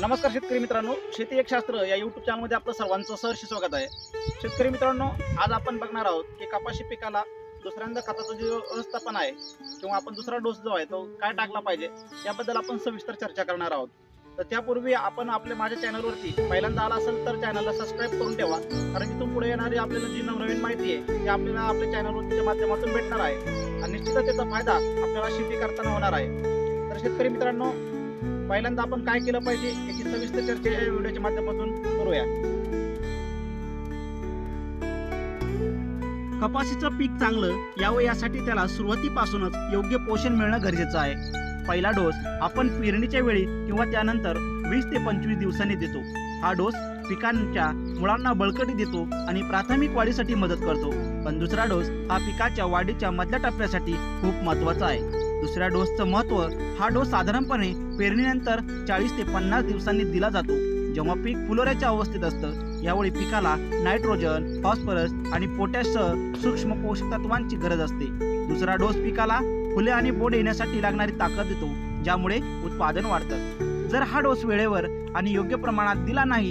नमस्कार शेतकरी मित्रांनो. शेती एक शास्त्र या युट्यूब चॅनलमध्ये आपलं सर्वांचं सहर्ष स्वागत आहे. शेतकरी मित्रांनो आज आपण बघणार आहोत की कपाशी पिकाला दुसऱ्यांदा खताचं जे व्यवस्थापन आहे किंवा आपण दुसरा डोस जो आहे तो काय टाकला पाहिजे याबद्दल आपण सविस्तर चर्चा करणार आहोत. तर त्यापूर्वी आपण आपल्या माझ्या चॅनलवरती पहिल्यांदा आला असेल तर चॅनलला सबस्क्राईब करून ठेवा. कारण तिथून पुढे येणारी आपल्याला जी नवनवीन माहिती आहे ती आपल्याला आपल्या चॅनलवरतीच्या माध्यमातून भेटणार आहे. आणि निश्चितच त्याचा फायदा आपल्याला शेती करताना होणार आहे. तर शेतकरी मित्रांनो पहिल्यांदा आपण काय केलं पाहिजे याची सविस्तर चर्चा या व्हिडिओच्या माध्यमातून करूया. कपाशीचं पीक चांगलं यावं यासाठी त्याला सुरुवातीपासूनच योग्य पोषण मिळणं गरजेचं आहे. पहिला डोस आपण पेरणीच्या वेळी किंवा त्यानंतर वीस ते पंचवीस दिवसांनी देतो. हा डोस पिकांच्या मुळांना बळकटी देतो आणि प्राथमिक वाढीसाठी मदत करतो. पण दुसरा डोस हा पिकाच्या वाढीच्या मधल्या टप्प्यासाठी खूप महत्त्वाचा आहे. दुसऱ्या डोसचं महत्त्व हा डोस साधारणपणे पेरणीनंतर चाळीस ते पन्नास दिवसांनी दिला जातो. जेव्हा पीक फुलोऱ्याच्या अवस्थेत असतं यावेळी पिकाला नायट्रोजन फॉस्फरस आणि पोटॅशसह सूक्ष्म पोषक तत्वांची गरज असते. दुसरा डोस पिकाला फुले आणि बोड येण्यासाठी लागणारी ताकद देतो ज्यामुळे उत्पादन वाढतं. जर हा डोस वेळेवर आणि योग्य प्रमाणात दिला नाही